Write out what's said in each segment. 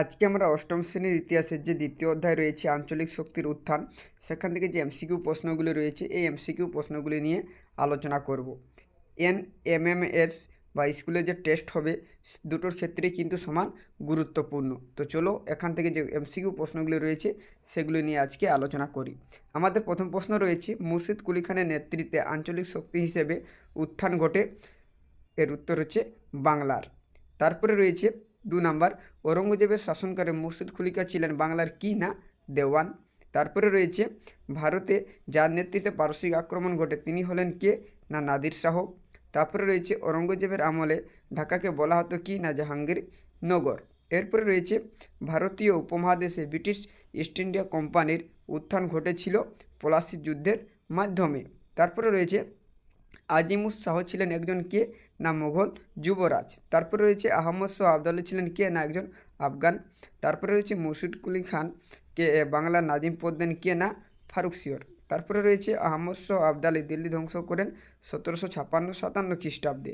আজকে আমরা অষ্টম শ্রেণির ইতিহাসের যে দ্বিতীয় অধ্যায় রয়েছে, আঞ্চলিক শক্তির উত্থান, সেখান থেকে যে এমসিকিউ প্রশ্নগুলি রয়েছে, এই এমসিকিউ প্রশ্নগুলি নিয়ে আলোচনা করব। এন এমএমএস বা স্কুলে যে টেস্ট হবে, দুটোর ক্ষেত্রেই কিন্তু সমান গুরুত্বপূর্ণ। তো চলো এখান থেকে যে এমসিকিউ প্রশ্নগুলি রয়েছে, সেগুলি নিয়ে আজকে আলোচনা করি। আমাদের প্রথম প্রশ্ন রয়েছে, মুর্শিদ কুলি খানের নেতৃত্বে আঞ্চলিক শক্তি হিসেবে উত্থান ঘটে, এর উত্তর হচ্ছে বাংলার। তারপরে রয়েছে দু নাম্বার, ঔরঙ্গজেবের শাসনকালে মুর্শিদ খুলিকা ছিলেন বাংলার কি না? দেওয়ান। তারপরে রয়েছে, ভারতে যার নেতৃত্বে পারসিক আক্রমণ ঘটে তিনি হলেন কে? না নাদির শাহ। তারপরে রয়েছে, ঔরঙ্গজেবের আমলে ঢাকাকে বলা হতো কি না জাহাঙ্গীর নগর। এরপরে রয়েছে, ভারতীয় উপমহাদেশে ব্রিটিশ ইস্ট ইন্ডিয়া কোম্পানির উত্থান ঘটেছিল পলাশি যুদ্ধের মাধ্যমে। তারপরে রয়েছে আজিমুস শাহ ছিলেন একজন কে? না মোগল যুবরাজ। তারপরে রয়েছে আহমদ শাহ আবদাল্লা ছিলেন কে? না একজন আফগান। তারপরে রয়েছে মুর্শিদ কুলি খান কে? এ, বাংলার নাজিম পদ দেন কে? না ফারুক সিওর। তারপরে রয়েছে আহমদ শাহ আবদালি দিল্লি ধ্বংস করেন সতেরোশো ছাপ্পান্ন সাতান্ন খ্রিস্টাব্দে।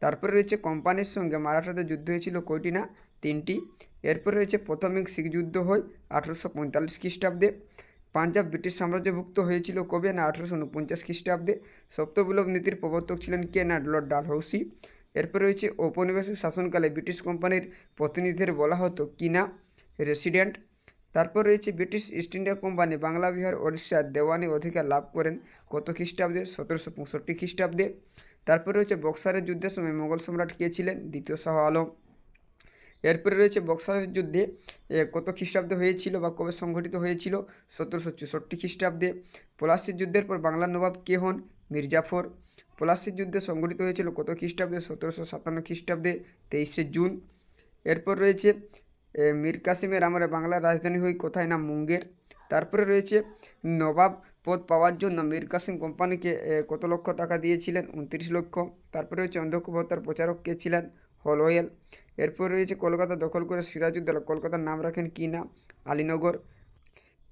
তারপরে রয়েছে কোম্পানির সঙ্গে মারাঠাদের যুদ্ধ হয়েছিল কয়টি না? তিনটি। এরপরে রয়েছে প্রথমিক শিখ যুদ্ধ হয় আঠেরোশো পঁয়তাল্লিশ খ্রিস্টাব্দে। পাঞ্জাব ব্রিটিশ সাম্রাজ্যভুক্ত হয়েছিল কবে? না, আঠেরোশো উনপঞ্চাশ খ্রিস্টাব্দে। সপ্তবিলোপ নীতির প্রবর্তক ছিলেন কে? না, লর্ড ডালহৌসি। এরপর রয়েছে ঔপনিবেশিক শাসনকালে ব্রিটিশ কোম্পানির প্রতিনিধিদের বলা হতো কিনা, রেসিডেন্ট। তারপর রয়েছে British East India company, Bangla, Bihar ওড়িশার দেওয়ানি অধিকার লাভ করেন কত খ্রিস্টাব্দে? সতেরোশো পঁয়ষট্টি খ্রিস্টাব্দে। তারপর রয়েছে বক্সারের যুদ্ধের সময় মোগল সম্রাট কে ছিলেন? দ্বিতীয় শাহ আলম। এরপরে রয়েছে বক্সারের যুদ্ধে কত খ্রিস্টাব্দে হয়েছিল বা কবে সংঘটিত হয়েছিল? সতেরোশো চৌষট্টি খ্রিস্টাব্দে। পলাশির যুদ্ধের পর বাংলার নবাব কে হন? মির্জাফর। পলাশির যুদ্ধে সংঘটিত হয়েছিল কত খ্রিস্টাব্দে? সতেরোশো সাতান্ন খ্রিস্টাব্দে, তেইশে জুন। এরপর রয়েছে মীর কাসিমের আমলে বাংলার রাজধানী হই কোথায় না মুঙ্গের। তারপরে রয়েছে, নবাব পদ পাওয়ার জন্য মীর কাসিম কোম্পানিকে কত লক্ষ টাকা দিয়েছিলেন? উনত্রিশ লক্ষ। তারপরে রয়েছে অন্ধকুভত্তার প্রচারক কে ছিলেন? হলওয়েল এরপর রয়েছে কলকাতা দখল করে সিরাজউদ্দৌলা। কলকাতার নাম রাখেন কি না? আলীনগর।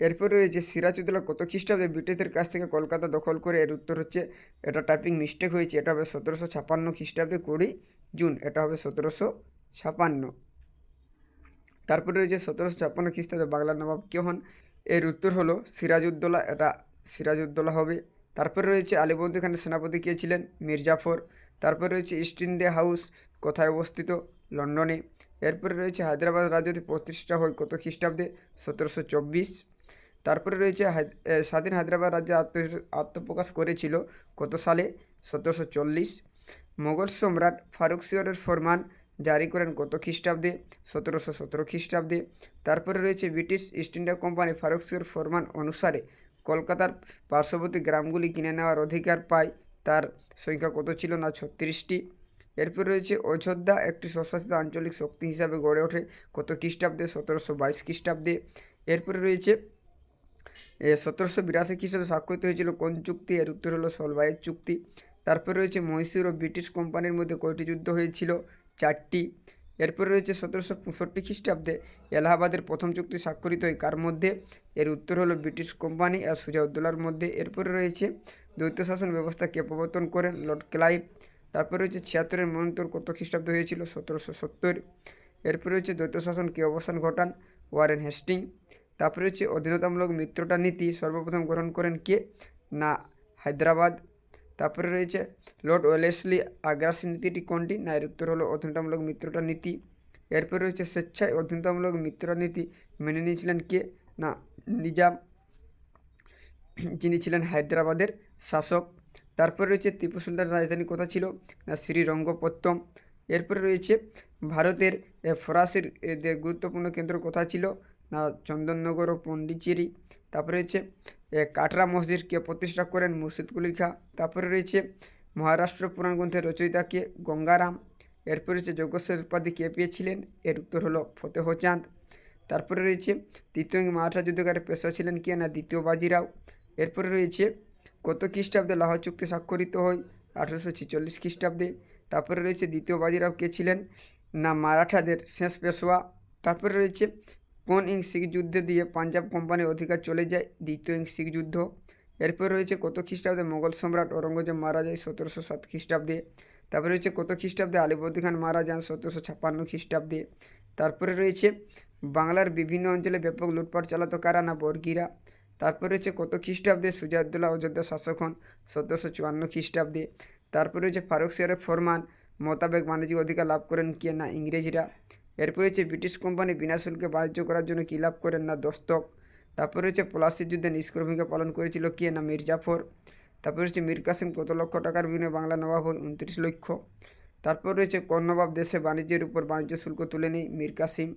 এরপর রয়েছে সিরাজউদ্দৌলা। কত খ্রিস্টাব্দে ব্রিটিশদের কাছ থেকে কলকাতা দখল করে? এর উত্তর হচ্ছে, এটা টাইপিং মিস্টেক হয়েছে। এটা হবে সতেরোশো ছাপান্ন খ্রিস্টাব্দে কুড়ি জুন। এটা হবে সতেরোশো ছাপান্ন। তারপরে রয়েছে সতেরোশো ছাপ্পান্ন খ্রিস্টাব্দে বাংলার নবাব কে হন? এর উত্তর হলো, সিরাজউদ্দৌলা। এটা সিরাজউদ্দৌলা হবে। তারপরে রয়েছে আলিবর্দী খানের সেনাপতি কে ছিলেন? মির্জাফর। তারপরে রয়েছে ইস্ট ইন্ডিয়া হাউস কোথায় অবস্থিত? লন্ডনে। এরপরে রয়েছে হায়দ্রাবাদ রাজধানী প্রতিষ্ঠা হয় কত খ্রিস্টাব্দে? সতেরোশো চব্বিশ। তারপরে রয়েছে স্বাধীন হায়দ্রাবাদ রাজ্যে আত্ম আত্মপ্রকাশ করেছিল কত সালে? সতেরোশো চল্লিশ। মোগল সম্রাট ফারুক সিওরের ফরমান জারি করেন কত খ্রিস্টাব্দে? সতেরোশো সতেরো খ্রিস্টাব্দে। তারপরে রয়েছে British East India company Farrukhsiyar ফরমান অনুসারে কলকাতার পার্শ্ববর্তী গ্রামগুলি কিনে নেওয়ার অধিকার পায়। তার সংখ্যা কত ছিল না ছত্রিশটি। এরপর রয়েছে অযোধ্যা, একটি স্বশাসিত আঞ্চলিক শক্তি হিসাবে গড়ে ওঠে কত খ্রিস্টাব্দে? সতেরোশো বাইশ খ্রিস্টাব্দে। এরপরে রয়েছে সতেরোশো বিরাশি খ্রিস্টাব্দে স্বাক্ষরিত হয়েছিল কোন চুক্তি? এর উত্তর হলো সলবাইয়ের চুক্তি। তারপরে রয়েছে মহীশূর ও ব্রিটিশ কোম্পানির মধ্যে কয়টি যুদ্ধ হয়েছিল? চারটি। এরপরে রয়েছে সতেরোশো পঁয়ষট্টি খ্রিস্টাব্দে এলাহাবাদের প্রথম চুক্তি স্বাক্ষরিত হয়। কার মধ্যে? এর উত্তর হলো ব্রিটিশ কোম্পানি আর সুজাউদ্দৌলার মধ্যে। এরপরে রয়েছে দ্বৈত শাসন ব্যবস্থা কে প্রবর্তন করেন লর্ড ক্লাইভ। তারপরে রয়েছে ছিয়াত্তরের মন্ত্র কত খ্রিস্টাব্দে হয়েছিল? সতেরোশো সত্তর। এরপরে রয়েছে দ্বৈত শাসন কে অবসান ঘটান? Warren Hastings. তারপরে হচ্ছে অধীনতামূলক মিত্রতা নীতি সর্বপ্রথম গ্রহণ করেন কে? না, হায়দ্রাবাদ। তারপরে রয়েছে লর্ড ওয়েলেসলি আগ্রাসী নীতিটি কোনটি না এর উত্তর হলো অধীনতামূলক মিত্রতা নীতি এরপরে রয়েছে স্বেচ্ছায় অধীনতামূলক মিত্রতা নীতি মেনে নিয়েছিলেন কে? না, নিজাম, যিনি ছিলেন হায়দ্রাবাদের শাসক। তারপরে রয়েছে টিপু সুলতানের রাজধানী কোথা ছিল? না শ্রীরঙ্গপত্তম এরপরে রয়েছে ভারতের ফরাসির গুরুত্বপূর্ণ কেন্দ্র কোথায় ছিল? চন্দননগর ও পন্ডিচেরি। তারপরে রয়েছে কাটরা মসজিদ কে প্রতিষ্ঠা করেন মুর্শিদ কুলি খা তারপরে রয়েছে, মহারাষ্ট্র পুরাণ গ্রন্থের রচয়িতা কে গঙ্গারাম। এরপরে রয়েছে যোগেশ্বর উপাধি কে পেয়েছিলেন? এর উত্তর হলো ফতেহ চাঁদ। তারপরে রয়েছে, তৃতীয় মারাঠা যুদ্ধকারে পেশা ছিলেন কে না? দ্বিতীয় বাজিরাও এরপরে রয়েছে, কত খ্রিস্টাব্দে লাহোর চুক্তি স্বাক্ষরিত হয়? আঠেরোশো ছেচল্লিশ খ্রিস্টাব্দে। তারপরে রয়েছে, দ্বিতীয় বাজিরাও কে ছিলেন? না, মারাঠাদের শেষ পেশোয়া। তারপরে রয়েছে কোন ইং শিখ যুদ্ধে দিয়ে পাঞ্জাব কোম্পানির অধিকার চলে যায়? দ্বিতীয় ইং শিখ যুদ্ধ এরপর রয়েছে কত খ্রিস্টাব্দে মোগল সম্রাট ঔরঙ্গজেব মারা যায় সতেরোশো সাত খ্রিস্টাব্দে। তারপরে রয়েছে কত খ্রিস্টাব্দে আলিবর্দী খান মারা যান সতেরোশো ছাপ্পান্ন খ্রিস্টাব্দে। তারপরে রয়েছে বাংলার বিভিন্ন অঞ্চলে ব্যাপক লুটপাট চালাতো কারা না বর্গীরা। তারপরে রয়েছে কত খ্রিস্টাব্দে সুজাউদ্দৌলা অযোধ্যা শাসক হন সতেরোশো চুয়ান্ন খ্রিস্টাব্দে। তারপরে রয়েছে ফারুক সিয়ারের ফরমান মোতাবেক বাণিজ্যিক অধিকার লাভ করেন কে না ইংরেজরা। এরপরে হচ্ছে ব্রিটিশ কোম্পানি বিনা শুল্কে বাণিজ্য করার জন্য কী লাভ করেন না, দস্তক? তারপরে হচ্ছে পলাশির যুদ্ধে নিষ্ক্রিয় ভূমিকা পালন করেছিল কে না মির্জাফর তারপর হচ্ছে মীর কাসিম কত লক্ষ টাকার বিনিয়োগে বাংলা নবাব হয় উনত্রিশ লক্ষ। তারপর রয়েছে কর্ণবাব দেশে বাণিজ্যের উপর বাণিজ্য শুল্ক তুলে নেই? মীর কাসিম।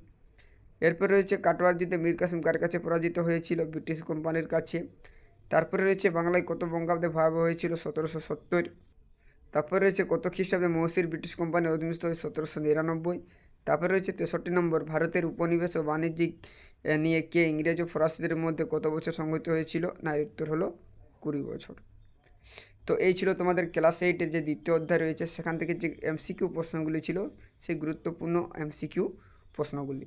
এরপর রয়েছে কাটোয়ার যুদ্ধে মীর কাসিম কার কাছে পরাজিত হয়েছিল? ব্রিটিশ কোম্পানির কাছে। তারপরে রয়েছে বাংলায় কত বঙ্গাব্দে ভয়াবহ হয়েছিল? সতেরোশো সত্তর। তারপরে রয়েছে কত খ্রিস্টাব্দে মহসির ব্রিটিশ কোম্পানির অধীনস্থ সতেরোশো নিরানব্বই। তারপরে রয়েছে তেষট্টি নম্বর, ভারতের উপনিবেশ ও বাণিজ্যিক নিয়ে কে ইংরেজ ও ফরাসিদের মধ্যে কত বছর সংঘটিত হয়েছিল? না, এর উত্তর হলো কুড়ি বছর। তো এই ছিল তোমাদের ক্লাস এইটের যে দ্বিতীয় অধ্যায় রয়েছে, সেখান থেকে যে এমসিকিউ প্রশ্নগুলি ছিল, সেই গুরুত্বপূর্ণ এমসিকিউ প্রশ্নগুলি।